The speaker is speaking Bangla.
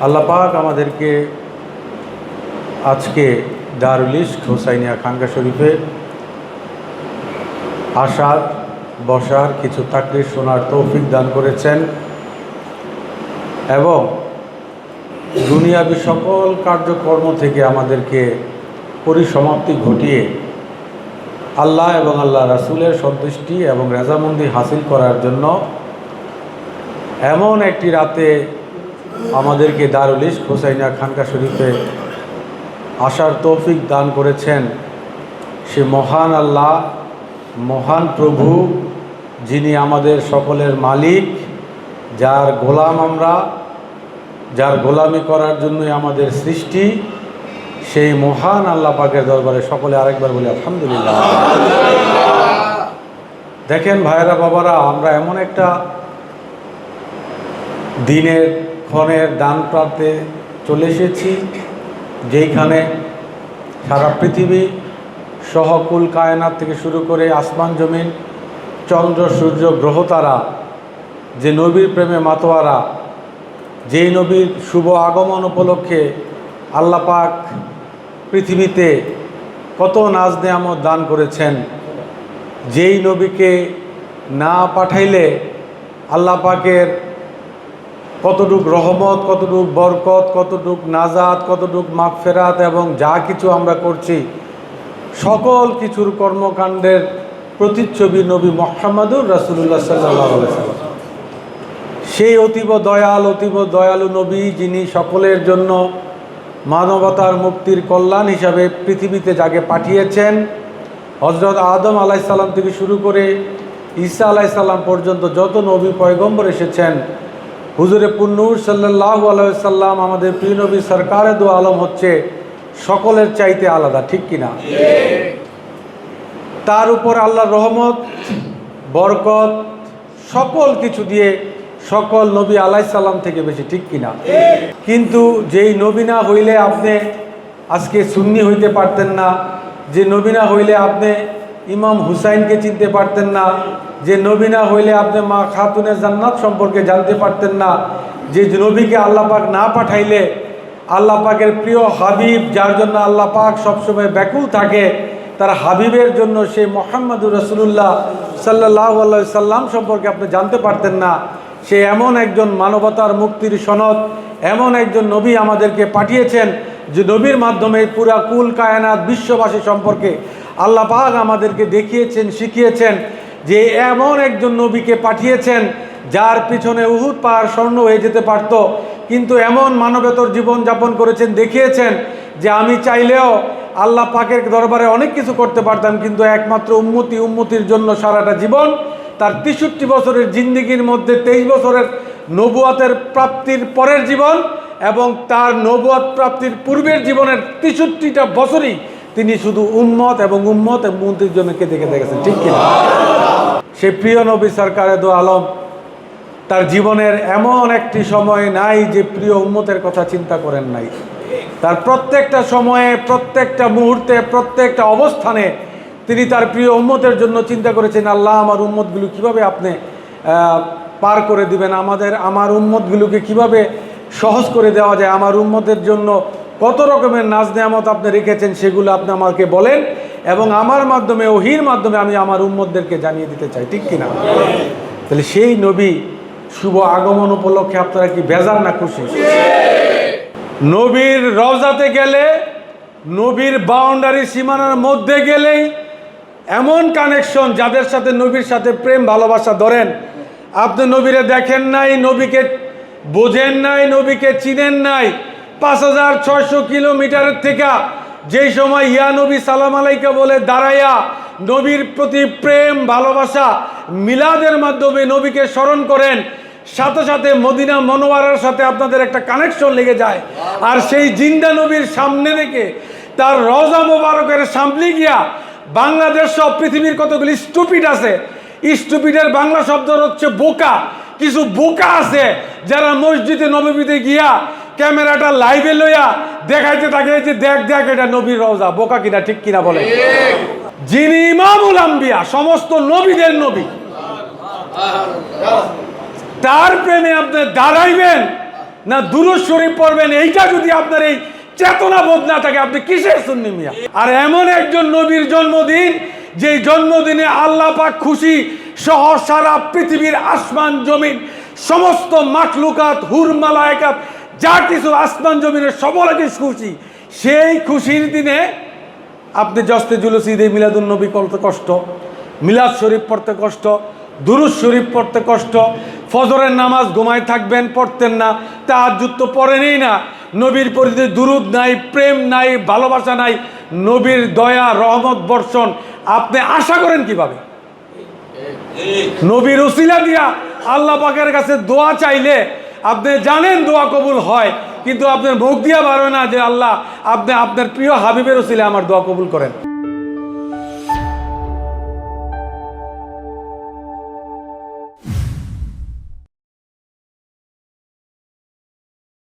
আল্লাহ পাক আমাদেরকে আজকে দারুল ইশক হোসাইনিয়া খাঙ্গা শরীফে আসার বসার, কিছু তাকরির শোনার তৌফিক দান করেছেন এবং দুনিয়াবি সকল কার্যকর্ম থেকে আমাদেরকে পরিসমাপ্তি ঘটিয়ে আল্লাহ এবং আল্লাহ রাসুলের সন্তুষ্টি এবং রেজামন্দি হাসিল করার জন্য এমন একটি রাতে আমাদেরকে দারুল ইশক হোসাইনা খানকা শরীফে আসার তৌফিক দান করেছেন সে মহান আল্লাহ, মহান প্রভু, যিনি আমাদের সকলের মালিক, যার গোলাম আমরা, যার গোলামি করার জন্যই আমাদের সৃষ্টি, সেই মহান আল্লাহ পাকের দরবারে সকলে আরেকবার বলি, আলহামদুলিল্লাহ। দেখেন ভাইয়েরা, বাবারা, আমরা এমন একটা দিনের ক্ষণের দান প্রান্তে চলে এসেছি, যেইখানে সারা পৃথিবী সহকুল কায়নাত থেকে শুরু করে আসমান জমিন, চন্দ্র, সূর্য গ্রহতারা যে নবীর প্রেমে মাতোয়ারা, যেই নবীর শুভ আগমন উপলক্ষে আল্লাপাক পৃথিবীতে কত নাজ নেয়ামত দান করেছেন, যেই নবীকে না পাঠাইলে আল্লাহ পাকের কতটুক রহমত, কতটুক বরকত, কতটুক নাজাত, কতটুক মাগফেরাত এবং যা কিছু আমরা করছি, সকল কিছুর কর্মকাণ্ডের প্রতিচ্ছবি নবী মোহাম্মদুর রাসুল্লাহ সাল্লাহ সাল্লাম সেই অতীব দয়াল, অতীব দয়ালু নবী যিনি সকলের জন্য মানবতার মুক্তির কল্যাণ হিসাবে পৃথিবীতে যাকে পাঠিয়েছেন হজরত আদম আলাইসাল্লাম থেকে শুরু করে ঈসা আলাইসাল্লাম পর্যন্ত যত নবী পয়গম্বর এসেছেন হুজুরে পুন্নুর সাল্লাহ আলাইসাল্লাম আমাদের প্রিয় নবী সরকারে দু আলম হচ্ছে সকলের চাইতে আলাদা, ঠিক কিনা? তার উপর আল্লাহর রহমত, বরকত, সকল কিছু দিয়ে সকল নবী আলাইসাল্লাম থেকে বেশি, ঠিক কিনা? কিন্তু যেই নবী না হইলে আপনি আজকে সুন্নি হইতে পারতেন না, যে নবী না হইলে আপনি ইমাম হুসাইনকে চিনতে পারতেন না, যে নবী না হইলে আপনি মা খাতুনের জান্নাত সম্পর্কে জানতে পারতেন না, যে নবীকে আল্লাহ পাক না পাঠাইলে আল্লাহ পাকের প্রিয় হাবিব, যার জন্য আল্লাহ পাক সবসময় ব্যাকুল থাকে, তার হাবিবের জন্য সেই মোহাম্মদুর রসুল্লাহ সাল্লাহ সাল্লাম সম্পর্কে আপনি জানতে পারতেন না। সে এমন একজন মানবতার মুক্তির সনদ, এমন একজন নবী আমাদেরকে পাঠিয়েছেন, যে নবীর মাধ্যমে পুরা কুল কায়নাত বিশ্ববাসী সম্পর্কে আল্লাহ পাক আমাদেরকে দেখিয়েছেন, শিখিয়েছেন যে এমন একজন নবীকে পাঠিয়েছেন যার পিছনে উহুদ পাহাড় স্বর্ণ হয়ে যেতে পারত। কিন্তু এমন মানবেতর জীবন যাপন করেছেন, দেখিয়েছেন যে আমি চাইলেও আল্লাহ পাকের দরবারে অনেক কিছু করতে পারতাম, কিন্তু একমাত্র উন্মতি উন্মতির জন্য সারাটা জীবন তার তেষট্টি বছরের জিন্দিগির মধ্যে তেইশ বছরের নবুয়াতের প্রাপ্তির পরের জীবন এবং তার নবুয়াত প্রাপ্তির পূর্বের জীবনের তেষট্টিটা বছরই তিনি শুধু উন্মত এবং উন্মত এবং মন্ত্রীর জন্য কেঁদে কেঁদে গেছেন, ঠিক কিনা? সে প্রিয় নবী সরকারে দো আলম, তার জীবনের এমন একটি সময় নাই যে প্রিয় উম্মতের কথা চিন্তা করেন নাই। তার প্রত্যেকটা সময়ে, প্রত্যেকটা মুহূর্তে, প্রত্যেকটা অবস্থানে তিনি তার প্রিয় উম্মতের জন্য চিন্তা করেছেন, আল্লাহ, আমার উম্মতগুলো কীভাবে আপনি পার করে দিবেন? আমাদের, আমার উম্মতগুলোকে কীভাবে সহজ করে দেওয়া যায়? আমার উম্মতের জন্য কত রকমের নাজ নেয়ামত আপনি রেখেছেন সেগুলো আপনি আমাকে বলেন এবং আমার মাধ্যমে ওহির মাধ্যমে আমি আমার উম্মতদেরকে জানিয়ে দিতে চাই, ঠিক কিনা? তাহলে সেই নবী শুভ আগমন উপলক্ষে আপনারা কি বেজার না খুশি? নবীর রওজাতে গেলে, নবীর বাউন্ডারি সীমানার মধ্যে গেলেই এমন কানেকশন যাদের সাথে নবীর সাথে প্রেম, ভালোবাসা ধরেন। আপনি নবীরে দেখেন নাই, নবীকে বোঝেন নাই, নবীকে চিনেন নাই পাঁচ হাজার ছয়শো কিলোমিটারের থেকে যেই সময় ইয়া নবী সালাম আলাইকা বলে দাঁড়াইয়া নবীর প্রতি প্রেম, ভালোবাসা মিলাদের মাধ্যমে নবীকে স্মরণ করেন, সাথে সাথে মদিনা মনোয়ারার সাথে আপনাদের একটা কানেকশন লেগে যায়। আর সেই জিন্দা নবীর সামনে রেখে তার রজা মোবারকের সামনে গিয়া বাংলাদেশ সব পৃথিবীর কতগুলি স্টুপিড আছে। স্টুপিডের বাংলা শব্দ হচ্ছে বোকা। কিছু বোকা আছে যারা মসজিদে নবীতে গিয়া ক্যামেরাটা লাইভে লইয়া দেখাইতে থাকে যে দেখ দেখ, এটা নবীর রওজা, বোকা কিনা, ঠিক কিনা বলে। যিনি ইমামুল আম্বিয়া, সমস্ত নবীদের নবী। তার প্রেমে আপনি দাঁড়াইবেন না দুরুদ শরীফ পড়বেন, এইটা যদি আপনার এই চেতনা বোধ না থাকে, আপনি কিসের সুন্নি মিয়া? আর এমন একজন নবীর জন্মদিন যে জন্মদিনে আল্লাহ পাক খুশি সহ সারা পৃথিবীর আসমান জমিন সমস্ত মাখলুকাত হুর মালায়কাত যা কিছু আসমান জমিনের সবলাকে খুশি সেই খুশির দিনে আপনি জস্তে জুলুস ঈদে মিলাদুল নবী করতে কষ্ট মিলাদ শরীফ পড়তে কষ্ট দুরুজ শরীফ পড়তে কষ্ট ফজরের নামাজ ঘুমায় থাকবেন পড়তেন না তাহাজ্জুদ তো পড়েনই না নবীর পরিধি দুরুদ নাই প্রেম নাই ভালোবাসা নাই নবীর দয়া রহমত বর্ষণ আপনি আশা করেন কীভাবে? নবীর উসিলা দিয়া আল্লাহ পাকের কাছে দোয়া চাইলে আপনি জানেন দোয়া কবুল হয়, কিন্তু আপনার মুখ দিয়া পারবে না যে আল্লাহ, আপনি আপনার প্রিয় হাবিবের উসিলে আমার দোয়া কবুল করেন।